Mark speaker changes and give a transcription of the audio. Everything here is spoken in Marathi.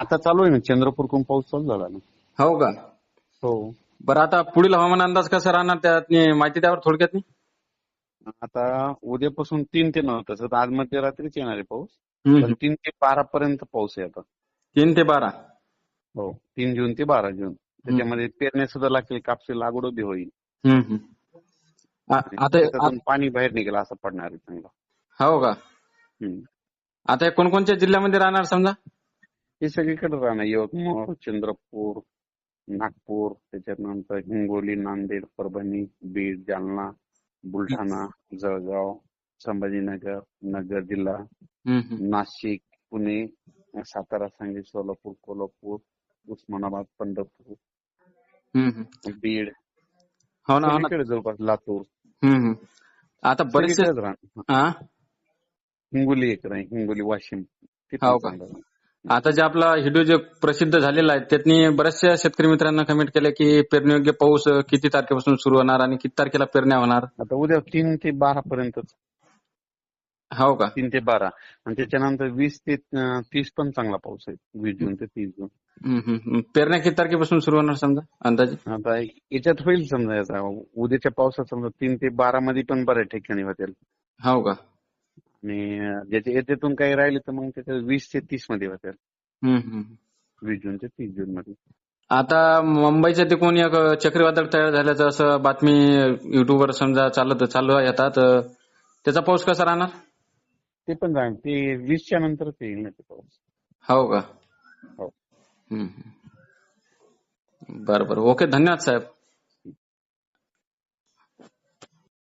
Speaker 1: आता चालू आहे ना चंद्रपूरकडून पाऊस चालू झाला ना.
Speaker 2: हो का?
Speaker 1: हो.
Speaker 2: बरं आता पुढील हवामान अंदाज कसा राहणार त्यात? माहिती द्यावर थोडक्यात
Speaker 1: आता उद्यापासून तीन ते नऊ तसं तर आज मध्यरात्रीच येणार आहे पाऊस.
Speaker 2: हम्म.
Speaker 1: तीन ते बारा पर्यंत पाऊस आहे आता.
Speaker 2: तीन ते बारा?
Speaker 1: हो तीन जून ते बारा जून. त्याच्यामध्ये पेरण्या सुद्धा लागतील कापसी लागवड बी होईल.
Speaker 2: हम्म, हम्म. आ- आता
Speaker 1: पाणी बाहेर निघेल असं पडणार आहे चांगलं
Speaker 2: हो का?
Speaker 1: हम्म.
Speaker 2: आता हे कोणकोणत्या जिल्ह्यामध्ये राहणार समजा?
Speaker 1: हे सगळीकडे राहणार यवतमाळ चंद्रपूर नागपूर त्याच्यानंतर हिंगोली नांदेड परभणी बीड जालना बुलढाणा जळगाव संभाजीनगर नगर जिल्हा. नाशिक पुणे सातारा सांगली सोलापूर कोल्हापूर उस्मानाबाद पंढरपूर. बीड.
Speaker 2: हो ना हो
Speaker 1: जवळपास लातूर.
Speaker 2: आता हा
Speaker 1: हिंगोली एक हिंगोली वाशिम.
Speaker 2: आता जे आपला व्हिडिओ जे प्रसिद्ध झालेला आहे त्यातनी बऱ्याचशा शेतकरी मित्रांना कमेंट केलं की पेरणीयोग्य पाऊस किती तारखेपासून सुरू होणार आणि किती तारखेला पेरण्या होणार?
Speaker 1: आता उद्या तीन ते बारा पर्यंतच.
Speaker 2: हो का?
Speaker 1: तीन ते बारा. आणि त्याच्यानंतर वीस ते तीस पण चांगला पाऊस आहे. वीस जून ते तीस जून.
Speaker 2: पेरण्या किती तारखेपासून सुरू होणार समजा अंदाजे?
Speaker 1: आता याच्यात होईल समजा याचा उद्याच्या पावसात समजा तीन ते बारा मध्ये पण बऱ्याच ठिकाणी होतील
Speaker 2: हो का?
Speaker 1: आणि ज्याच्या याच्यातून काही राहिले तर मग त्याच्या वीस ते तीसमध्ये
Speaker 2: हम्म.
Speaker 1: वीस जून ते तीस जून मध्ये.
Speaker 2: आता मुंबईच्या तिकडून एक चक्रीवादळ तयार झाल्याचं असं बातमी युट्यूबवर समजा चालत चालू येतात त्याचा पाऊस कसा राहणार?
Speaker 1: ते पण जाईल ते वीसच्या नंतरच येईल ना ते पाऊस.
Speaker 2: हो का?
Speaker 1: हो.
Speaker 2: बरं बरं. ओके धन्यवाद साहेब.